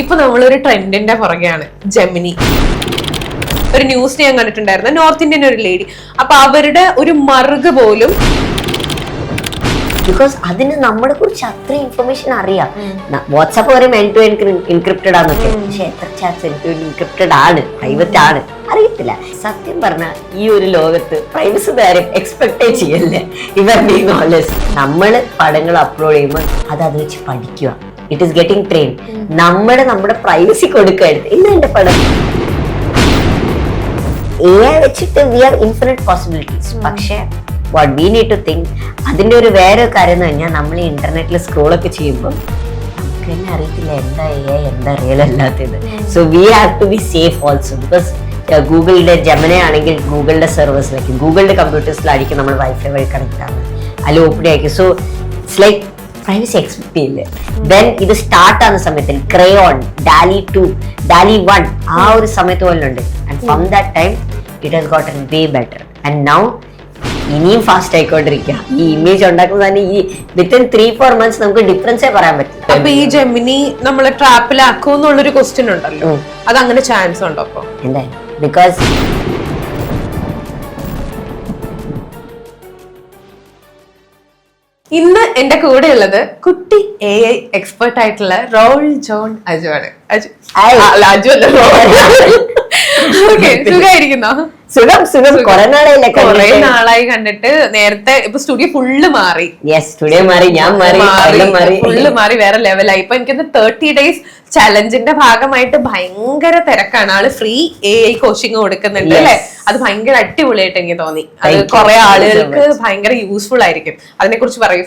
ഇപ്പൊ നമ്മളൊരു ട്രെൻഡിന്റെ പുറകെയാണ്. ജെമിനി. ഒരു ന്യൂസ് ഞാൻ കണ്ടിട്ടുണ്ടായിരുന്നു. നോർത്ത് ഇന്ത്യൻ ഒരു ലേഡി. അപ്പൊ അവരുടെ ഒരു മറുക് പോലും ബിക്കോസ് അതിന് നമ്മളെ കുറിച്ച് അത്ര ഇൻഫർമേഷൻ അറിയാം. വാട്സാപ്പ് വരെ എൻ ടു എൻക്രിപ്റ്റഡ് ആണെന്നൊക്കെ. പക്ഷെ എത്ര ചാറ്റ്സ് എൻക്രിപ്റ്റഡ് ആണ് പ്രൈവറ്റ് ആണ്? അറിയത്തില്ല. സത്യം പറഞ്ഞാൽ ഈ ഒരു ലോകത്ത് പ്രൈവസി കാര്യം എക്സ്പെക്ടേ ചെയ്യല്ലേ? ഇവർ ബീങ് ഓളസ് നമ്മൾ പടങ്ങൾ അപ്ലോഡ് ചെയ്യുമ്പോൾ അത് അത് വെച്ച് പഠിക്കുക ഇറ്റ് ഈസ് ഗെറ്റിംഗ് ട്രെയിൻ നമ്മുടെ നമ്മുടെ പ്രൈവസി കൊടുക്കരുത് ഇന്ന് എന്റെ പടം. എ ഐ വെച്ചിട്ട് വി ആർ ഇൻഫിനിറ്റ് പോസിബിലിറ്റീസ് പക്ഷേ what we need to think അതിന്റെ ഒരു വേറെ കാര്യം എന്ന് പറഞ്ഞാൽ നമ്മൾ ഈ ഇന്റർനെറ്റിൽ സ്ക്രോളൊക്കെ ചെയ്യുമ്പോൾ നമുക്ക് തന്നെ അറിയത്തില്ല എന്താ എ ഐ എന്താ റിയൽ അല്ലാത്തത്. So we have to be safe also because ഗൂഗിളിന്റെ ജമന ആണെങ്കിൽ ഗൂഗിളിന്റെ സെർവേഴ്സിലേക്ക് ഗൂഗിളിന്റെ കമ്പ്യൂട്ടേഴ്സിലായിരിക്കും നമ്മൾ വൈഫൈ വഴി കണക്ട് ആവുന്നത്. അതിൽ ഓപ്പൺ ആയിരിക്കും. സോ ഇറ്റ്സ് ലൈക്ക് പ്രൈവസി ചെയ്യില്ല ദെൻ ഇത് സ്റ്റാർട്ട് ആവുന്ന സമയത്തിൽ Craiyon Dall E two Dall E one ആ ഒരു സമയത്ത് പോലെ ഉണ്ട് and from that time it has gotten way better and now ഇനിയും ഫാസ്റ്റ് ആയിക്കൊണ്ടിരിക്കുക. ഈ ഇമേജ് ഉണ്ടാക്കുന്ന തന്നെ ഈ വിത്തിൻ ത്രീ ഫോർ മന്ത്സ് നമുക്ക് ഡിഫറൻസേ പറയാൻ പറ്റില്ല. അപ്പൊ ഈ ജെമിനി നമ്മളെ ട്രാപ്പിലാക്കും എന്നുള്ളൊരു ക്വസ്റ്റ്യൻ ഉണ്ടല്ലോ. അത് അങ്ങനെ ചാൻസ് ഉണ്ടോ അപ്പൊ? എന്തായാലും? ബിക്കോസ് ഇന്ന് എന്റെ കൂടെ ഉള്ളത് കുട്ടി എ ഐ എക്സ്പെർട്ട് ആയിട്ടുള്ള റോൾ ജോൺ അജു. ആണ് അജു അല്ല, അജു അല്ല സുഖമായിരിക്കുന്നോ സുഖം സുഖം. കുറെ നാളായില്ലേ കുറെ നാളായി കണ്ടിട്ട് നേരത്തെ ഇപ്പൊ സ്റ്റുഡിയോ ഫുള്ള് മാറി. യെസ് സ്റ്റുഡിയോ മാറി ഞാൻ മാറി ഫുള്ള് മാറി. വേറെ ലെവലായി ഇപ്പൊ എനിക്ക് തേർട്ടി ഡേയ്സ് ചലഞ്ചിന്റെ ഭാഗമായിട്ട് ഭയങ്കര തിരക്കാണ്. ആൾ ഫ്രീ എ ഐ കോച്ചിങ് കൊടുക്കുന്നുണ്ട് അല്ലെ? അത് ഭയങ്കര അടിപൊളിയായിട്ട് എനിക്ക് തോന്നി. അത്. കുറെ ആളുകൾക്ക് ഭയങ്കര യൂസ്ഫുൾ ആയിരിക്കും. അതിനെ കുറിച്ച് പറയും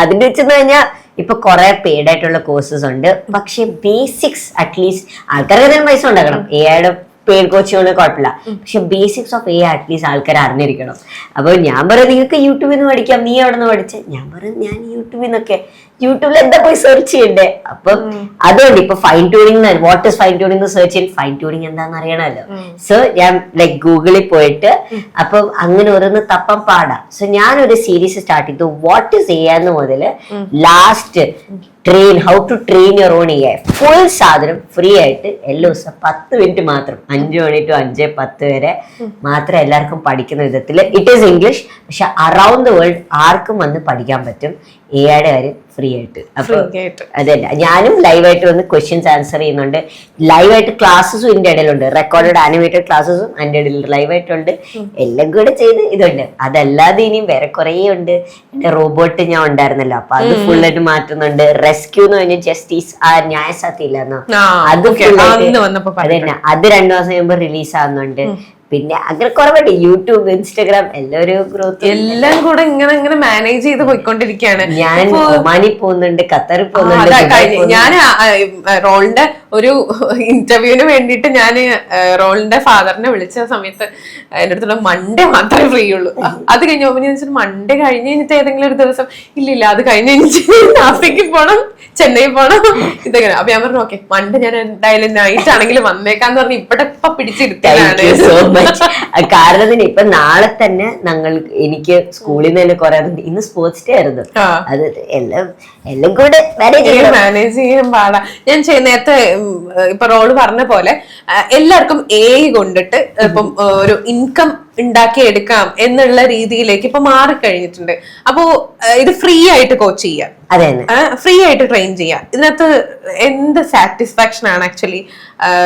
അതിന്റെ വെച്ചെന്ന് കഴിഞ്ഞാൽ ഇപ്പൊ കുറെ പെയ്ഡ് ആയിട്ടുള്ള കോഴ്സസ് ഉണ്ട്. പക്ഷെ ബേസിക്സ് അറ്റ്ലീസ്റ്റ് ആൾക്കാർക്ക് തന്നെ പൈസ ഉണ്ടാക്കണം. എ ഐയുടെ പെയ്ഡ് കോച്ചുകൾ കുഴപ്പമില്ല പക്ഷെ ബേസിക്സ് ഓഫ് എ അറ്റ്ലീസ്റ്റ് ആൾക്കാർ അറിഞ്ഞിരിക്കണം. അപ്പോൾ ഞാൻ പറയാം നിങ്ങൾക്ക് യൂട്യൂബിൽ നിന്ന് പഠിക്കാം. നീ അവിടെ നിന്ന് പഠിച്ച? ഞാൻ പറയാം ഞാൻ യൂട്യൂബിൽ നിന്നൊക്കെ യൂട്യൂബിൽ എന്താ പോയി സെർച്ച് ചെയ്യണ്ടേ? അപ്പം അതുകൊണ്ട് ഇപ്പൊ fine tuning what is fine tuning search ചെയ്യും ഫൈൻ ട്യൂണിംഗ് എന്താന്ന് അറിയണമല്ലോ. സോ ഞാൻ ലൈക് ഗൂഗിളിൽ പോയിട്ട് അപ്പം അങ്ങനെ ഓരോന്ന് തപ്പം പാടാം. സോ ഞാൻ ഒരു സീരീസ് സ്റ്റാർട്ട് ചെയ്തു വാട്ട് ഇസ് ചെയ്യാന്ന് മുതൽ last train how to train your own A full സാധനം ഫ്രീ ആയിട്ട് എല്ലാ ദിവസം പത്ത് മിനിറ്റ് മാത്രം. അഞ്ചു മണി ടു അഞ്ച് പത്ത് വരെ മാത്രം എല്ലാവർക്കും പഠിക്കുന്ന വിധത്തിൽ ഇറ്റ് ഈസ് ഇംഗ്ലീഷ് പക്ഷെ അറൌണ്ട് ദ വേൾഡ് ആർക്കും വന്ന് പഠിക്കാൻ പറ്റും എ ഐയുടെ കാര്യം. ഫ്രീ ആയിട്ട് അപ്പൊ ആയിട്ട്. അതല്ല ഞാനും ലൈവായിട്ട് വന്ന് ക്വസ്റ്റ്യൻസ് ആൻസർ ചെയ്യുന്നുണ്ട്. ലൈവായിട്ട് ക്ലാസ്സും ഇതിന്റെ ഇടയിലുണ്ട്. റെക്കോർഡഡ് ആനിമേറ്റഡ് ക്ലാസ്സും അതിന്റെ ഇടയിൽ ലൈവായിട്ടുണ്ട്. എല്ലാം കൂടെ ചെയ്ത് ഇതുണ്ട്. അതല്ലാതെ ഇനിയും വേറെ കുറേ ഉണ്ട്. എന്റെ റോബോട്ട് ഞാൻ ഉണ്ടായിരുന്നല്ലോ. അപ്പൊ അത് ഫുള്ളായിട്ട് മാറ്റുന്നുണ്ട്. റെസ്ക്യൂ എന്ന് പറഞ്ഞ ജസ്റ്റിസ് ആ ന്യായസാധ്യ ഇല്ലെന്നോ ആ, അത് ആയിട്ട് അത് രണ്ടു മാസം കഴിയുമ്പോൾ റിലീസ് ആവുന്നുണ്ട്. പിന്നെ അങ്ങനെ കുറവുണ്ട് യൂട്യൂബ് ഇൻസ്റ്റാഗ്രാം എല്ലാവരും ഗ്രോത്ത് എല്ലാം കൂടെ ഇങ്ങനെ ഇങ്ങനെ മാനേജ് ചെയ്ത് പോയിക്കൊണ്ടിരിക്കുകയാണ് ഞാൻ മണി ഒമാനിൽ പോകുന്നുണ്ട് ഖത്തറിൽ പോകുന്നുണ്ട് ഞാൻ റോളിന്റെ ഒരു ഇന്റർവ്യൂവിന് വേണ്ടിയിട്ട് ഞാൻ റോളിന്റെ ഫാദറിനെ വിളിച്ച സമയത്ത് എന്റെ അടുത്തുള്ള മൺഡേ മാത്രമേ ഫ്രീ ഉള്ളൂ. അത് കഴിഞ്ഞ ഞാൻ മൺഡേ കഴിഞ്ഞ് കഴിഞ്ഞിട്ട് ഏതെങ്കിലും ഒരു ദിവസം ഇല്ലില്ല ഇല്ല അത് കഴിഞ്ഞ് കഴിഞ്ഞിട്ട് നാസിക്ക് പോണം ചെന്നൈ പോണം ഇതെങ്ങനെ. അപ്പൊ ഞാൻ പറഞ്ഞു ഓക്കെ മൺഡേ ഞാൻ എന്തായാലും നൈറ്റ് ആണെങ്കിലും വന്നേക്കാന്ന് പറഞ്ഞ് ഇവിടെ ഇപ്പൊ പിടിച്ചിരുത്തിയാണ് you so much. കാരണം ഇതിന് ഇപ്പൊ നാളെ തന്നെ ഞങ്ങൾ എനിക്ക് സ്കൂളിൽ നിന്ന് തന്നെ കുറെ ഇന്ന് സ്പോർട്സ് ഡേ ആയിരുന്നു. അത് എല്ലാം എല്ലാം കൂടെ മാനേജ് ചെയ്യാൻ മാനേജ് ചെയ്യാൻ പാടാ. ഞാൻ ചെയ്യുന്ന നേരത്തെ ഇപ്പൊ റോൾ പറഞ്ഞ പോലെ എല്ലാവർക്കും എ കൊണ്ടിട്ട് ഇപ്പം ഒരു ഇൻകം ഉണ്ടാക്കി എടുക്കാം എന്നുള്ള രീതിയിലേക്ക് ഇപ്പൊ മാറിക്കഴിഞ്ഞിട്ടുണ്ട് അപ്പോ ഇത് ഫ്രീ ആയിട്ട് കോച്ച് ചെയ്യാം? അതെ ഫ്രീ ആയിട്ട് ട്രെയിൻ ചെയ്യാം? ഇതിനകത്ത് എന്ത് സാറ്റിസ്ഫാക്ഷൻ ആണ് ആക്ച്വലി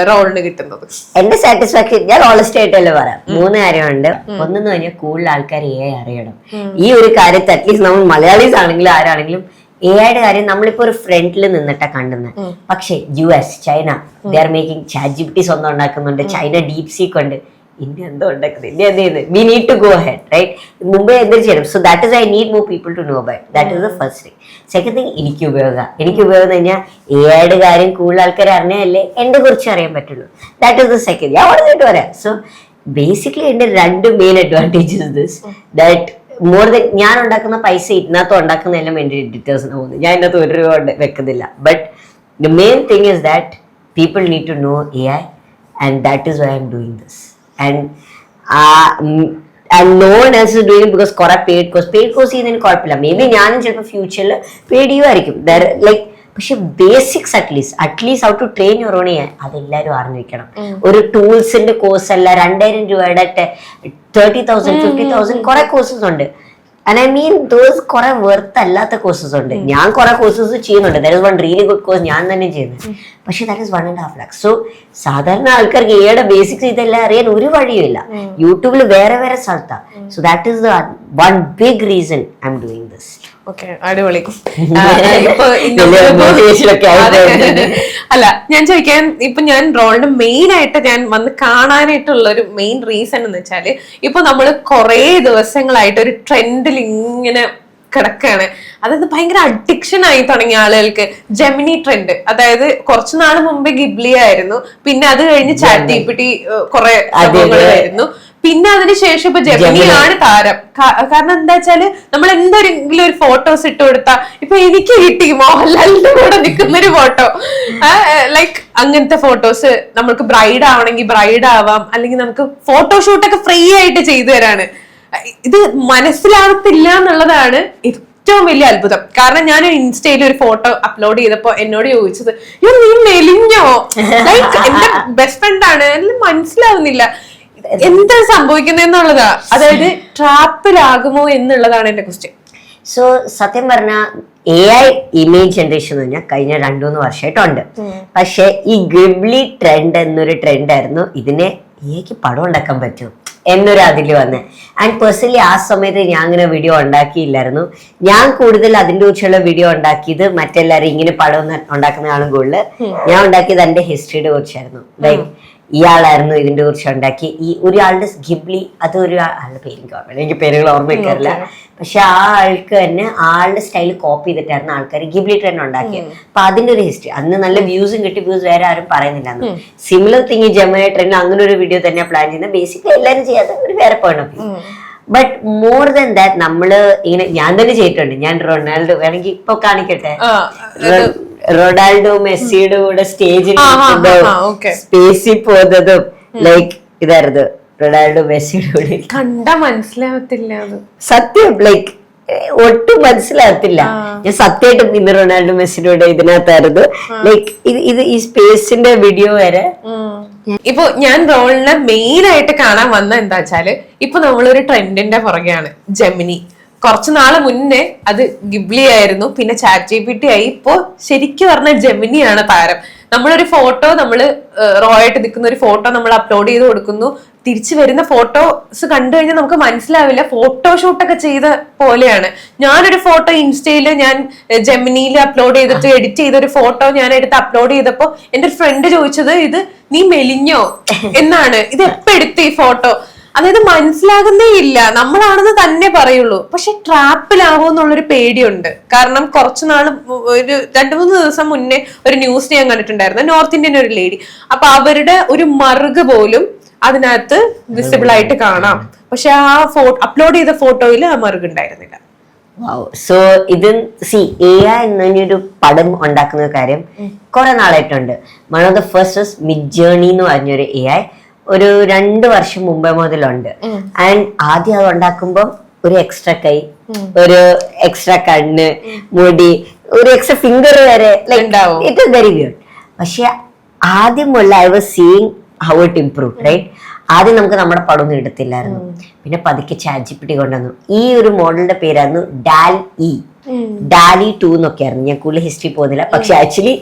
റോളിന് കിട്ടുന്നത്? എന്റെ സാറ്റിസ്ഫാക്ഷൻ ഞാൻ ഓണസ്റ്റ് ആയിട്ടല്ലേ പറയാം. മൂന്ന് കാര്യമുണ്ട്. ഒന്നെന്ന് പറഞ്ഞാൽ കൂടുതൽ ആൾക്കാർ എ അറിയണം. ഈ ഒരു കാര്യത്തെ അറ്റ്ലീസ്റ്റ് നമ്മൾ മലയാളീസ് ആണെങ്കിലും ആരാണെങ്കിലും എ ഐയുടെ കാര്യം നമ്മളിപ്പോ ഒരു ഫ്രണ്ടിൽ നിന്നിട്ടാ കണ്ടുന്നത് പക്ഷേ U S China they are making chat P സ്വന്തം ഉണ്ടാക്കുന്നുണ്ട്. ചൈന ഡീപ് സീക്ക് ഉണ്ട്. ഇന്ത്യ എന്തോ ഉണ്ടാക്കുന്നത് ഇന്ത്യ എന്ത് ചെയ്യുന്നത് we need to go head right മുമ്പേ എന്തൊരു ചെയ്യണം? So that is I need more people to know by that is the first thing second thing എനിക്ക് ഉപയോഗം. എനിക്ക് ഉപയോഗം എന്ന് കഴിഞ്ഞാൽ ഏഴ് കാര്യം കൂടുതൽ ആൾക്കാർ അറിഞ്ഞല്ലേ എന്റെ കുറിച്ച് അറിയാൻ പറ്റുള്ളൂ. ദാറ്റ് ഇസ് ദ സെക്കൻഡ് ഞാൻ പറഞ്ഞിട്ട് പറയാം സോ ബേസിക്കലി എന്റെ രണ്ട് main advantages this that more than ഞാൻ ഉണ്ടാക്കുന്ന പൈസ ഇതിനകത്ത് ഉണ്ടാക്കുന്ന എല്ലാം എന്റെ എഡിറ്റേഴ്സിന് പോകുന്നത് ഞാൻ ഇതിനകത്ത് ഒരു രൂപ വെക്കുന്നില്ല. But the main thing is that people need to know A I and that is why I'm doing this and and no one else is doing because കുറെ പെയ്ഡ് കോഴ്സ് പെയ്ഡ് കോഴ്സ് ചെയ്യുന്നതിന് കുഴപ്പമില്ല. May be ഞാനും ചിലപ്പോൾ ഫ്യൂച്ചറിൽ paid ചെയ്യുമായിരിക്കും. Like പക്ഷെ basics at least at least out to train your own ചെയ്യാൻ അതെല്ലാവരും അറിഞ്ഞിരിക്കണം ഒരു ടൂൾസിന്റെ കോഴ്സ് അല്ല രണ്ടായിരം രൂപയുടെ തേർട്ടി തൗസൻഡ് ഫിഫ്റ്റി തൗസൻഡ് കുറെ കോഴ്സസ് ഉണ്ട്. ആൻഡ് ഐ മീൻ ദോസ് കുറെ വെർത്ത് അല്ലാത്ത കോഴ്സസ് ഉണ്ട്. ഞാൻ കുറെ കോഴ്സസ് ചെയ്യുന്നുണ്ട്. That is one really good course ഞാൻ തന്നെ ചെയ്യുന്നത്. പക്ഷെ that is one and half lakh so സാധാരണ ആൾക്കാർക്ക് ഏടെ ബേസിക്സ് ഇതെല്ലാം അറിയാൻ ഒരു വഴിയും ഇല്ല യൂട്യൂബിൽ വേറെ വേറെ സ്ഥലത്താണ് so that is the one big reason I am doing this okay അടിപൊളി. അല്ല ഞാൻ ചോദിക്കാൻ ഇപ്പൊ ഞാൻ റോളിന്റെ മെയിൻ ആയിട്ട് ഞാൻ വന്ന് കാണാനായിട്ടുള്ള ഒരു മെയിൻ റീസൺ എന്ന് വെച്ചാൽ ഇപ്പൊ നമ്മൾ കുറെ ദിവസങ്ങളായിട്ട് ഒരു ട്രെൻഡിൽ ഇങ്ങനെ കിടക്കാണ്. അതായത് ഭയങ്കര അഡിക്ഷൻ ആയി തുടങ്ങിയ ആളുകൾക്ക് ജെമിനി ട്രെൻഡ് അതായത് കുറച്ചു നാൾ മുമ്പേ ഗിബ്ലി ആയിരുന്നു. പിന്നെ അത് കഴിഞ്ഞ് ചാറ്റ് ജിപിടി കുറെ വരുന്നു. പിന്നെ അതിനുശേഷം ഇപ്പൊ ജമിനിയാണ് താരം. കാരണം എന്താ വെച്ചാൽ നമ്മൾ എന്തെങ്കിലും ഒരു ഫോട്ടോസ് ഇട്ട് കൊടുത്താ ഇപ്പൊ എനിക്ക് കിട്ടി മോഹൻലാലിന്റെ കൂടെ നിൽക്കുന്ന ഒരു ഫോട്ടോ ലൈക്ക് അങ്ങനത്തെ ഫോട്ടോസ് നമുക്ക് ബ്രൈഡ് ആവണമെങ്കിൽ ബ്രൈഡ് ആവാം. അല്ലെങ്കിൽ നമുക്ക് ഫോട്ടോഷൂട്ടൊക്കെ ഫ്രീ ആയിട്ട് ചെയ്തു തരാണ്. ഇത് മനസ്സിലാകത്തില്ല എന്നുള്ളതാണ് ഏറ്റവും വലിയ അത്ഭുതം. കാരണം ഞാൻ ഇൻസ്റ്റയിൽ ഒരു ഫോട്ടോ അപ്ലോഡ് ചെയ്തപ്പോ എന്നോട് ചോദിച്ചത് "അയ്യോ, നീ മെലിഞ്ഞോ? ലൈക്ക് എന്റെ ബെസ്റ്റ് ഫ്രണ്ട് ആണ്. മനസ്സിലാവുന്നില്ല. എന്താ സംഭവിക്കുന്നതെന്നുള്ളതാ. അതായത് ട്രാപ്പിലാകുമോ എന്നുള്ളതാണ് എന്റെ ക്വസ്റ്റ്യൻ സോ സത്യം പറഞ്ഞ എ ഐ ഇമേജ് ജനറേഷൻ എന്ന് പറഞ്ഞാൽ കഴിഞ്ഞ രണ്ടു മൂന്ന് വർഷമായിട്ടുണ്ട് പക്ഷെ ഈ ഗിബ്ലി ട്രെൻഡ് എന്നൊരു ട്രെൻഡ് ആയിരുന്നു ഇതിനെ എക്ക് പടം ഉണ്ടാക്കാൻ പറ്റും എന്നൊരു അതിൽ വന്ന്. ആൻഡ് പേഴ്സണലി ആ സമയത്ത് ഞാൻ അങ്ങനെ വീഡിയോ ഉണ്ടാക്കിയില്ലായിരുന്നു. ഞാൻ കൂടുതൽ അതിന്റെ കുറിച്ചുള്ള വീഡിയോ ഉണ്ടാക്കിയത് മറ്റെല്ലാവരും ഇങ്ങനെ പടം ഉണ്ടാക്കുന്ന ആളും കൂടുതൽ ഞാൻ ഉണ്ടാക്കിയത് എന്റെ ഹിസ്റ്ററിയുടെ കുറിച്ചായിരുന്നു. ലൈക്ക് ഇയാളായിരുന്നു ഇതിന്റെ കുറിച്ച് ഉണ്ടാക്കി. ഈ ഒരാളുടെ ഗിബ്ലി അത് ഒരു ആളുടെ പേര് എനിക്ക് ഓർമ്മയില്ല. എനിക്ക് പേരുകൾ ഓർമ്മ വെക്കാറില്ല. പക്ഷെ ആ ആൾക്ക് തന്നെ ആളുടെ സ്റ്റൈൽ കോപ്പി ചെയ്തിട്ടായിരുന്നു ആൾക്കാർ ഗിബ്ലി ട്രെൻഡ് ഉണ്ടാക്കിയത് അപ്പൊ അതിന്റെ ഒരു ഹിസ്റ്ററി. അന്ന് നല്ല വ്യൂസും കിട്ടി വ്യൂസ് വേറെ ആരും പറയുന്നില്ല സിമിലർ തിങ് ജമയ ട്രെൻഡ് അങ്ങനെ ഒരു വീഡിയോ തന്നെ പ്ലാൻ ചെയ്യുന്നത്. ബേസിക്കലി എല്ലാവരും ചെയ്യാതെ ഒരു വേറെ point of but more than that നമ്മൾ ഇങ്ങനെ ഞാൻ തന്നെ ചെയ്തിട്ടുണ്ട്. ഞാൻ റൊണാൾഡോ വേണമെങ്കിൽ ഇപ്പൊ കാണിക്കട്ടെ. റൊണാൾഡോ മെസ്സിയുടെ കൂടെ സ്റ്റേജിൽ. സ്പേസിൽ പോകുന്നതും ലൈക്ക് ഇതായിരുന്നു റൊണാൾഡോ മെസ്സിയുടെ കൂടെ കണ്ട മനസ്സിലാവത്തില്ല സത്യം ലൈക്ക് ഒട്ടും മനസ്സിലാകത്തില്ല ഞാൻ സത്യമായിട്ടും ഇന്ന് റൊണാൾഡോ മെസ്സിയുടെ ഇതിനകത്തായിരുന്നു. ലൈക്ക് ഇത് ഇത് ഈ സ്പേസിന്റെ വീഡിയോ വരെ ഇപ്പൊ ഞാൻ റോളിനെ മെയിൻ ആയിട്ട് കാണാൻ വന്ന എന്താ വെച്ചാൽ ഇപ്പൊ നമ്മളൊരു ട്രെൻഡിന്റെ പുറകെയാണ്. ജെമിനി. കുറച്ചു നാൾ മുന്നേ അത് ഗിബ്ലി ആയിരുന്നു പിന്നെ ചാറ്റ് ജി പി ടി ആയി. ഇപ്പോ ശരിക്കും പറഞ്ഞ ജെമിനിയാണ് താരം. നമ്മളൊരു ഫോട്ടോ നമ്മൾ റോ ആയിട്ട് നിൽക്കുന്ന ഒരു ഫോട്ടോ നമ്മൾ അപ്ലോഡ് ചെയ്ത് കൊടുക്കുന്നു. തിരിച്ചു വരുന്ന ഫോട്ടോസ് കണ്ടു കഴിഞ്ഞാൽ നമുക്ക് മനസ്സിലാവില്ല. ഫോട്ടോഷൂട്ടൊക്കെ ചെയ്ത പോലെയാണ്. ഞാനൊരു ഫോട്ടോ ഇൻസ്റ്റയിൽ ഞാൻ ജെമിനിയിൽ അപ്ലോഡ് ചെയ്തിട്ട് എഡിറ്റ് ചെയ്ത ഒരു ഫോട്ടോ ഞാൻ എടുത്ത് അപ്ലോഡ് ചെയ്തപ്പോ എന്റെ ഒരു ഫ്രണ്ട് ചോദിച്ചത് ഇത് നീ മെലിഞ്ഞോ? എന്നാണ്. ഇത് എപ്പോ എടുത്ത ഈ ഫോട്ടോ? അതായത് മനസ്സിലാകുന്നേ ഇല്ല. നമ്മളാണെന്ന് തന്നെ പറയുള്ളൂ. പക്ഷെ ട്രാപ്പിലാവോ എന്നുള്ളൊരു പേടിയുണ്ട്. കാരണം കുറച്ചു നാൾ ഒരു രണ്ടു മൂന്ന് ദിവസം മുന്നേ ഒരു ന്യൂസ് ഞാൻ കണ്ടിട്ടുണ്ടായിരുന്നു. നോർത്ത് ഇന്ത്യൻ ഒരു ലേഡി. അപ്പൊ അവരുടെ ഒരു മറുക് പോലും അതിനകത്ത് വിസിബിൾ ആയിട്ട് കാണാം. പക്ഷെ ആ ഫോട്ടോ അപ്ലോഡ് ചെയ്ത ഫോട്ടോയിൽ ആ മറുക് ഉണ്ടായിരുന്നില്ല. സോ ഇത് സി എ ഐ എന്നൊരു പടം ഉണ്ടാക്കുന്ന കാര്യം കുറെ നാളായിട്ടുണ്ട്. One of the first Midjourney എന്ന് പറഞ്ഞൊരു എ ഐ ഒരു രണ്ട് വർഷം മുമ്പേ മുതലുണ്ട്. ആൻഡ് ആദ്യം അത് ഉണ്ടാക്കുമ്പോൾ ഒരു എക്സ്ട്രാ കൈ ഒരു എക്സ്ട്രാ കണ്ണ് മുടി ഒരു എക്സ്ട്രാ ഫിംഗർ വരെ ഇത് ഇറ്റ് ഇസ് വെരി ഗുഡ് പക്ഷെ ആദ്യം മുതൽ I was seeing how it improve right ആദ്യം നമുക്ക് നമ്മുടെ പടമൊന്നും എടുത്തില്ലായിരുന്നു. പിന്നെ പതുക്കെ ചാജിപ്പിട്ടി കൊണ്ടുവന്നു. ഈ ഒരു മോഡലിന്റെ പേരായിരുന്നു ഡാൽ ഇ ഡാലി ടു എന്നൊക്കെയായിരുന്നു. ഞാൻ കൂടുതൽ ഹിസ്റ്ററി പോകുന്നില്ല. പക്ഷെ ആക്ച്വലി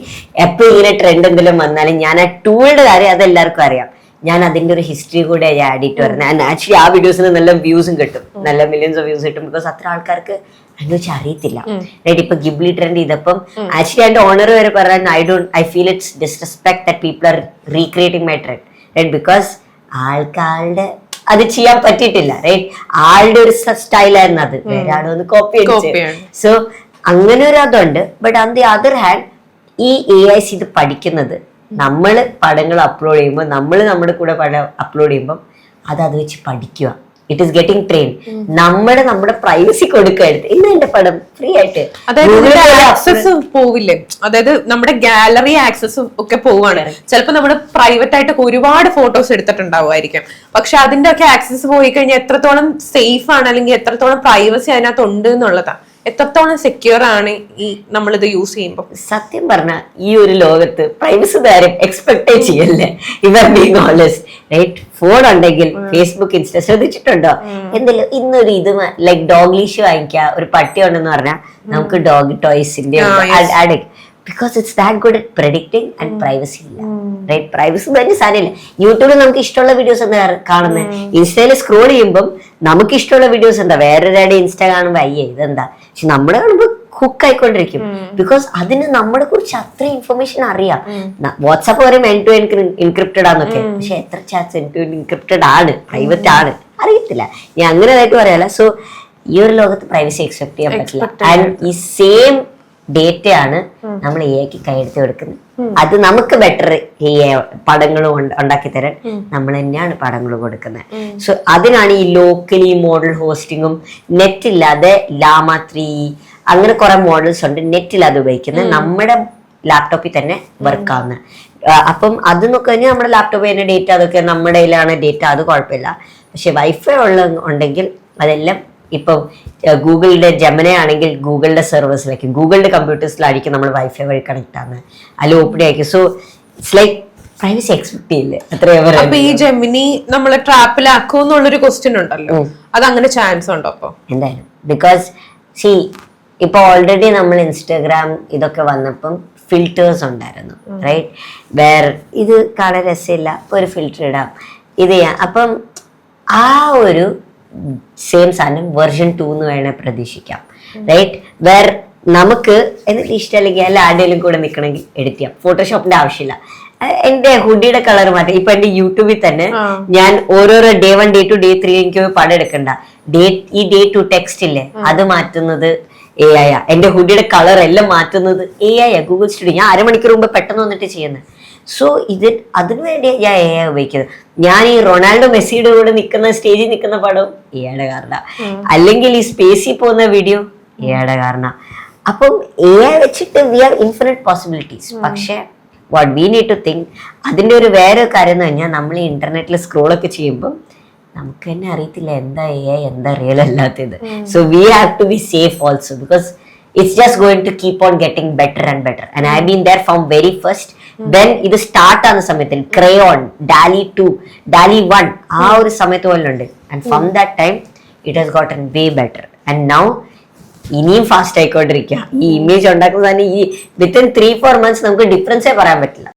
എപ്പോ ഇങ്ങനെ ട്രെൻഡ് എന്തെങ്കിലും വന്നാലും ഞാൻ ആ ടൂളുടെ കാര്യം അത് എല്ലാവർക്കും അറിയാം. ഞാൻ അതിന്റെ ഒരു ഹിസ്റ്ററി കൂടെ ആഡ് ഇട്ട് വരുന്നത് ആക്ച്വലി ആ വീഡിയോസിന് നല്ല വ്യൂസും കിട്ടും. നല്ല മില്യൻസ് ഓഫ് വ്യൂസ് കിട്ടും. ബിക്കോസ് അത്ര ആൾക്കാർക്ക് അതിനെ വെച്ച് അറിയത്തില്ല. റൈറ്റ് ഇപ്പൊ ഗിബ്ലി ട്രെൻഡ് ചെയ്തപ്പം ആക്ച്വലി അതിന്റെ ഓണർ വരെ പറയാൻ I don't I feel it's disrespect that people are recreating my trend right because ആൾക്കാരുടെ അത് ചെയ്യാൻ പറ്റിയിട്ടില്ല. റൈറ്റ് ആളുടെ ഒരു സ്റ്റൈലായിരുന്നു അത്. വേറെ ആളൊന്ന് കോപ്പി സോ അങ്ങനെ ഒരു അതുണ്ട്. But on the other hand ഈ എ ഐ സി ഇത് പഠിക്കുന്നത് നമ്മൾ പടങ്ങൾ അപ്ലോഡ് ചെയ്യുമ്പോൾ നമ്മൾ നമ്മുടെ കൂടെ പടം അപ്ലോഡ് ചെയ്യുമ്പോൾ അത് അത് വെച്ച് പഠിക്കുക. ഇറ്റ് ഈസ് ഗെറ്റിംഗ് ട്രെയിൻ നമ്മുടെ നമ്മുടെ പ്രൈവസി കൊടുക്കരുത് ഇന്ന് എന്റെ പടം ഫ്രീ ആയിട്ട് അതായത് ആക്സസ് പോവില്ലേ? അതായത് നമ്മുടെ ഗാലറി ആക്സസ് ഒക്കെ പോവാണ്. ചിലപ്പോൾ നമ്മൾ പ്രൈവറ്റ് ആയിട്ട് ഒരുപാട് ഫോട്ടോസ് എടുത്തിട്ടുണ്ടാവുമായിരിക്കും. പക്ഷെ അതിന്റെ ഒക്കെ ആക്സസ് പോയി കഴിഞ്ഞാൽ എത്രത്തോളം സേഫ് ആണ് അല്ലെങ്കിൽ എത്രത്തോളം പ്രൈവസി അതിനകത്ത് ഉണ്ട് എന്നുള്ളതാ. എത്രത്തോളം സെക്യൂർ ആണ് ഈ നമ്മളിത് യൂസ് ചെയ്യുമ്പോൾ സത്യം പറഞ്ഞ ഈ ഒരു ലോകത്ത് പ്രൈവസി കാര്യം എക്സ്പെക്ടേ ചെയ്യല്ലേ? ഇവർ ബീങ് നോളജ് റൈറ്റ് ഫോൺ ഉണ്ടെങ്കിൽ ഫേസ്ബുക്ക് ഇൻസ്റ്റ ശ്രദ്ധിച്ചിട്ടുണ്ടോ? എന്തെങ്കിലും ഇന്നൊരു ഇത് ലൈക് ഡോഗ് ലീഷ് വാങ്ങിക്കുക ഒരു പട്ടി ഉണ്ടെന്ന് പറഞ്ഞാൽ നമുക്ക് dog ടോയ്സിന്റെ because it's that good at predicting and privacy ഇല്ല. റൈറ്റ് പ്രൈവസി തന്നെ സാധനമില്ല യൂട്യൂബിൽ നമുക്ക് ഇഷ്ടമുള്ള വീഡിയോസ് എന്താ കാണുന്നത് ഇൻസ്റ്റയിൽ സ്ക്രോൾ ചെയ്യുമ്പം നമുക്ക് ഇഷ്ടമുള്ള വീഡിയോസ് എന്താ? വേറൊരാടെ ഇൻസ്റ്റ കാണുമ്പോൾ അയ്യേ ഇതെന്താ? പക്ഷെ നമ്മുടെ കാണുമ്പോൾ ഹുക്ക് ആയിക്കൊണ്ടിരിക്കും. ബിക്കോസ് അതിന് നമ്മളെ കുറിച്ച് അത്ര ഇൻഫർമേഷൻ അറിയാം. വാട്സാപ്പ് പറയും എൻ ടു എൻ ഇൻക്രിപ്റ്റഡ് ആണെന്നൊക്കെ പക്ഷെ എത്ര chats end to end encrypted ആണ്? പ്രൈവറ്റ് ആണ്. അറിയത്തില്ല. ഞാൻ അങ്ങനെ ആയിട്ട് പറയാല സോ ഈ ഒരു ലോകത്ത് പ്രൈവസി എക്സെപ്റ്റ് ചെയ്യാൻ പറ്റില്ല. ആൻഡ് ഈ സെയിം ഡേറ്റയാണ് നമ്മൾ എക്ക് കൈയെടുത്ത് കൊടുക്കുന്നത്. അത് നമുക്ക് ബെറ്റർ ഈ പടങ്ങൾ ഉണ്ടാക്കി തരാൻ നമ്മൾ തന്നെയാണ് പടങ്ങൾ കൊടുക്കുന്നത്. സോ അതിനാണ് ഈ ലോക്കലി മോഡൽ ഹോസ്റ്റിങ്ങും നെറ്റ് ഇല്ലാതെ ലാമ ത്രീ അങ്ങനെ കുറെ മോഡൽസ് ഉണ്ട് നെറ്റ് ഇല്ലാതെ ഉപയോഗിക്കുന്നത്. നമ്മുടെ ലാപ്ടോപ്പിൽ തന്നെ വർക്ക് ആവുന്നത്. അപ്പം അത് നോക്കി കഴിഞ്ഞാൽ നമ്മുടെ ലാപ്ടോപ്പിൽ തന്നെ ഡേറ്റ അതൊക്കെ നമ്മുടെ കയ്യിലാണ് ഡേറ്റ അത് കുഴപ്പമില്ല. പക്ഷെ വൈഫൈ ഉള്ള ഉണ്ടെങ്കിൽ അതെല്ലാം ഇപ്പം ഗൂഗിളിന്റെ ജമന ആണെങ്കിൽ ഗൂഗിളിന്റെ സെർവേഴ്സിലേക്ക് ഗൂഗിളിന്റെ കമ്പ്യൂട്ടേഴ്സിലായിരിക്കും നമ്മൾ വൈഫൈ വഴി കണക്ട് ആകുന്നത് അല്ല ഓപ്പൺ ആയിരിക്കും. So it's like privacy expect ചെയ്യില്ലേ അത്രയും അപ്പൊ ഈ ജെമിനി നമ്മളെ ട്രാപ്പിലാക്കും എന്നുള്ളൊരു ക്വസ്റ്റ്യൻ ഉണ്ടല്ലോ. അത് അങ്ങനെ ചാൻസ് ഉണ്ടോ അപ്പൊ? എന്തായാലും. ബിക്കോസ് സി ഇപ്പൊ ഓൾറെഡി നമ്മൾ ഇൻസ്റ്റാഗ്രാം ഇതൊക്കെ വന്നപ്പം ഫിൽറ്റേഴ്സ് ഉണ്ടായിരുന്നു റൈറ്റ് വേറെ ഇത് കാണാൻ രസമില്ല. ഒരു ഫിൽറ്റർ ഇടാം. ഇത് ചെയ്യാം. അപ്പം ആ ഒരു സെയിം സാധനം വെർഷൻ ടു എന്ന് വേണേ പ്രതീക്ഷിക്കാം. റൈറ്റ് വേർ നമുക്ക് എന്നിട്ട് ഇഷ്ടമല്ലെങ്കിൽ അല്ല ആരുടെയും കൂടെ നിൽക്കണമെങ്കിൽ എഡിറ്റ് ചെയ്യാം. ഫോട്ടോഷോപ്പിന്റെ ആവശ്യമില്ല. എന്റെ ഹുഡിയുടെ കളർ മാറ്റി. ഇപ്പൊ എന്റെ യൂട്യൂബിൽ തന്നെ ഞാൻ ഓരോരോ day one day two day three എനിക്ക് പടം എടുക്കണ്ട. ഡേ ഈ ഡേ ടു ടെക്സ്റ്റ് ഇല്ലേ അത് മാറ്റുന്നത് എ ഐ ആ. എന്റെ ഹുഡിയുടെ കളർ എല്ലാം മാറ്റുന്നത് എ ഐ ആ. ഗൂഗിൾ സ്റ്റുഡിയോ ഞാൻ അരമണിക്കൂർ മുമ്പ് പെട്ടെന്ന് വന്നിട്ട് ചെയ്യുന്നത്. സോ ഇത് അതിനു വേണ്ടി ഞാൻ എ ഐ ഉപയോഗിക്കുന്നത്. ഞാൻ ഈ റൊണാൾഡോ മെസ്സിയുടെ കൂടെ നിൽക്കുന്ന സ്റ്റേജിൽ നിൽക്കുന്ന പടം എയുടെ കാരണം. അല്ലെങ്കിൽ ഈ സ്പേസിൽ പോകുന്ന വീഡിയോ എയുടെ കാരണം. അപ്പം എ ഐ വെച്ചിട്ട് വി ആർ ഇൻഫിനിറ്റ് പോസിബിലിറ്റീസ് പക്ഷേ what we need to think അതിന്റെ ഒരു വേറെ കാര്യം എന്ന് പറഞ്ഞാൽ നമ്മൾ ഈ ഇന്റർനെറ്റിൽ സ്ക്രോളൊക്കെ ചെയ്യുമ്പോൾ നമുക്ക് തന്നെ അറിയത്തില്ല എന്താ എ എന്താ റിയൽ അല്ലാത്തത്. So we have to be safe also because it's just going to keep on getting better and better and I been there from very first then ഇത് സ്റ്റാർട്ട് ആകുന്ന സമയത്തിൽ Craiyon Dalle two Dalle one ആ ഒരു സമയത്ത് പോലെ ഉണ്ട് and from that time it has gotten way better and now ഇനിയും fast ആയിക്കൊണ്ടിരിക്കുക. ഈ ഇമേജ് ഉണ്ടാക്കുന്നത് തന്നെ ഈ വിത്തിൻ ത്രീ ഫോർ മന്ത്സ് നമുക്ക് ഡിഫറൻസേ പറയാൻ പറ്റില്ല.